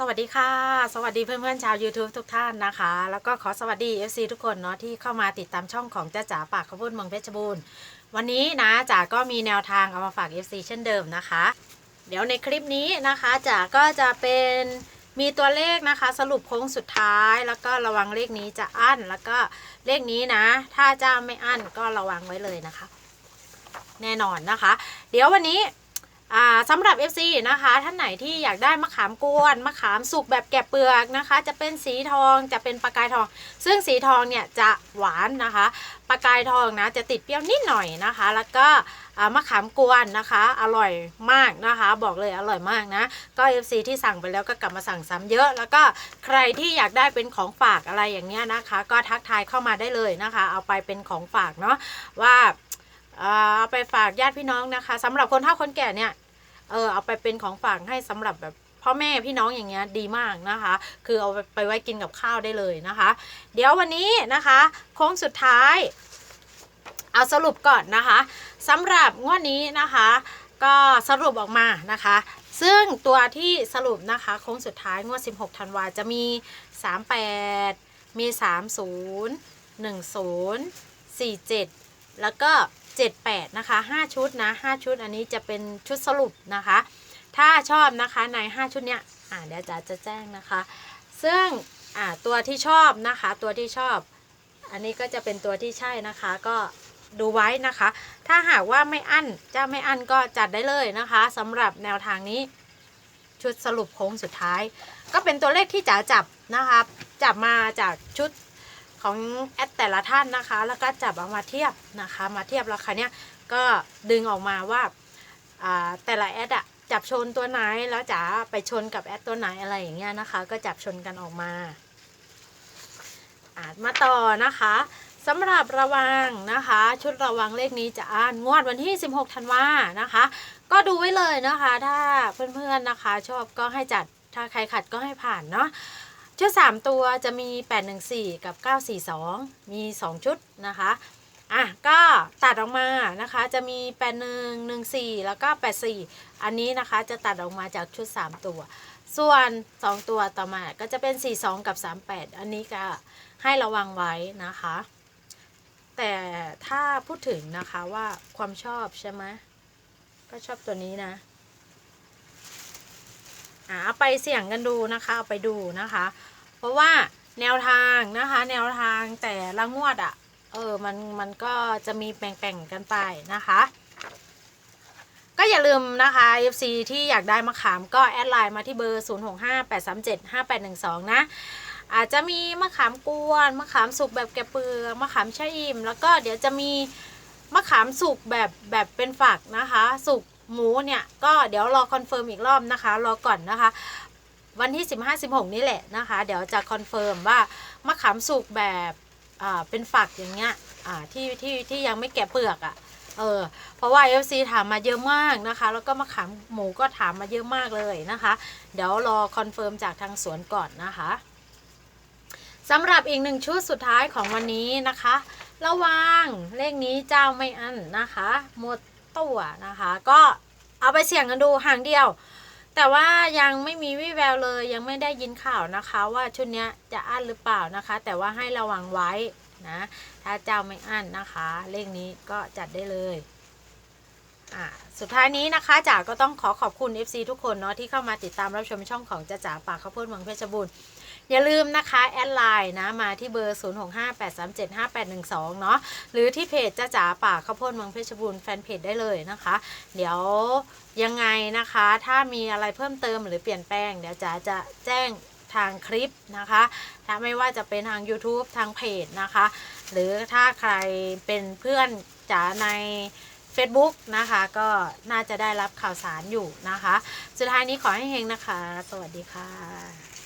สวัสดีค่ะ สวัสดีเพื่อนๆชาว YouTube ทุกท่านนะคะ แล้วก็ขอสวัสดี FC ทุกคนเนาะที่เข้ามาติดตามช่องของจ้าจ๋าปากข้าวโพดเมืองเพชรบูรณ์วันนี้นะจ๋าก็มีแนวทางเอามาฝาก FC เช่นเดิมนะคะ เดี๋ยวในคลิปนี้นะคะจ๋าก็จะเป็นมีตัวเลขนะคะ สรุปโค้งสุดท้าย แล้วก็ระวังเลขนี้จะอั้นแล้วก็เลขนี้นะ ถ้าจ้าไม่อั้นก็ระวังไว้เลยนะคะ แน่นอนนะคะ เดี๋ยววันนี้ สำหรับ FC นะคะ ท่านไหนที่อยากได้มะขามกวนมะขามสุกแบบแกะเปลือกนะคะ จะเป็นสีทองจะเป็นประกายทอง ซึ่งสีทองเนี่ยจะหวานนะคะประกายทองนะจะติดเปรี้ยวนิดหน่อยนะคะ แล้วก็มะขามกวนนะคะ อร่อยมากนะคะ บอกเลยอร่อยมากนะ ก็ FC ที่สั่งไปแล้วก็กลับมาสั่งซ้ำเยอะ แล้วก็ใครที่อยากได้เป็นของฝากอะไรอย่างเงี้ยนะคะ ก็ทักทายเข้ามาได้เลยนะคะ เอาไปเป็นของฝากเนาะว่า เอาไปฝากญาติพี่น้องนะคะสำหรับคนเฒ่าคนแก่เนี่ยเออเอาไปเป็นของฝากให้สำหรับแบบพ่อแม่พี่น้องอย่างเงี้ยดีมากนะคะ คือเอาไปไว้กินกับข้าวได้เลยนะคะ เดี๋ยววันนี้นะคะ โค้งสุดท้าย เอาสรุปก่อนนะคะสำหรับงวดนี้นะคะ ก็สรุปออกมานะคะ ซึ่งตัวที่สรุปนะคะ โค้งสุดท้ายงวด 16ธันวาจะมี 38 มี 30 10 47 แล้วก็ 78 นะคะ 5 ชุดนะ 5 ชุดอันนี้จะเป็นชุดสรุปนะคะ ถ้าชอบนะคะใน 5 ชุดเนี้ยอ่าเดี๋ยวจะจะแจ้งนะคะ ซึ่งอ่าตัวที่ชอบนะคะ ตัวที่ชอบ อันนี้ก็จะเป็นตัวที่ใช่นะคะ ก็ดูไว้นะคะ ถ้าหากว่าไม่อั้นจ้าไม่อั้นก็จัดได้เลยนะคะสำหรับแนวทางนี้ ชุดสรุปโค้งสุดท้าย ก็เป็นตัวเลขที่จ๋าจับนะคะ จับมาจากชุด ของแอดแต่ละท่านนะคะ แล้วก็จับเอามาเทียบนะคะ มาเทียบราคาเนี้ยก็ดึงออกมาว่าอ่าแต่ละแอดอะจับชนตัวไหนแล้วจ๋าไปชนกับแอดตัวไหนอะไรอย่างเงี้ยนะคะ ก็จับชนกันออกมาอามาต่อนะคะสำหรับระวังนะคะ ชุดระวังเลขนี้จะอ่านงวดวันที่ 16 ธันวานะคะ ก็ดูไว้เลยนะคะ ถ้าเพื่อนๆนะคะ ชอบก็ให้จัดถ้าใครขัดก็ให้ผ่านเนาะ ชุด 3 ตัวจะมี 814 กับ 942 มี 2 ชุดนะคะ อะ ก็ตัดออกมานะคะ จะมี 8114 แล้วก็ 84 อันนี้นะคะจะตัดออกมาจากชุด 3 ตัว ส่วน 2 ตัวต่อมาก็จะเป็น 42 กับ 38 อันนี้ก็ให้ระวังไว้นะคะ แต่ถ้าพูดถึงนะคะว่าความชอบใช่ไหมก็ชอบตัวนี้นะ เอาไปเสี่ยงกันดูนะคะเอาไปดูนะคะ เพราะว่าแนวทางนะคะ แนวทางแต่ละงวดอะ่ะเออมันมันก็จะมีแป่งๆกันไปนะคะ ก็อย่าลืมนะคะ FC ที่อยากได้มะขามก็แอดไลน์มาที่เบอร์ 0658375812 นะอาจจะมีมะขามกวนมะขามสุกแบบแกะเปลือกมะขามชะอิ่มแล้วก็เดี๋ยวจะมีมะขามสุกแบบแบบเป็นฝักนะคะ สุก หมูเนี่ยก็เดี๋ยวรอคอนเฟิร์มอีกรอบนะคะ รอก่อนนะคะ วันที่ 15 16 นี่แหละนะคะ เดี๋ยวจะคอนเฟิร์มว่ามะขามสุกแบบเป็นฝักอย่างเงี้ยที่ที่ที่ยังไม่แกะเปลือกอะ่ะเออเพราะว่า FC ถามมาเยอะมากนะคะ แล้วก็มะขามหมูก็ถามมาเยอะมากเลยนะคะ เดี๋ยวรอคอนเฟิร์มจากทางสวนก่อนนะคะสำหรับอีกหนึ่งชุดสุดท้ายของวันนี้นะคะ ระวังเลขนี้เจ้าไม่อั้นนะคะ หมด ตัวนะคะ ก็เอาไปเสี่ยงกันดูห่างเดียว แต่ว่ายังไม่มีวิแววเลยยังไม่ได้ยินข่าวนะคะ ว่าชุดนี้จะอั้นหรือเปล่านะคะ แต่ว่าให้ระวังไว้นะถ้าเจ้าไม่อั้นนะคะ เลขนี้ก็จัดได้เลยอ่าสุดท้ายนี้นะคะจ๋าก็ต้องขอขอบคุณ FC ทุกคนเนาะที่เข้ามาติดตามรับชมช่องของจ๋าจ๋าปากข้าวโพดเมืองเพชรบูรณ์ อย่าลืมนะคะแอดไลน์นะมาที่เบอร์ 0658375812 เนาะหรือที่เพจจ้าจ๋าป่าข้าวโพดเมืองเพชรบูรณ์แฟนเพจได้เลยนะคะ เดี๋ยวยังไงนะคะ ถ้ามีอะไรเพิ่มเติมหรือเปลี่ยนแปลง เดี๋ยวจ๋าจะแจ้งทางคลิปนะคะถ้าไม่ว่าจะเป็นทาง YouTube ทางเพจนะคะ หรือถ้าใครเป็นเพื่อนจ๋าใน Facebook นะคะ ก็น่าจะได้รับข่าวสารอยู่นะคะ สุดท้ายนี้ขอให้เฮงนะคะ สวัสดีค่ะ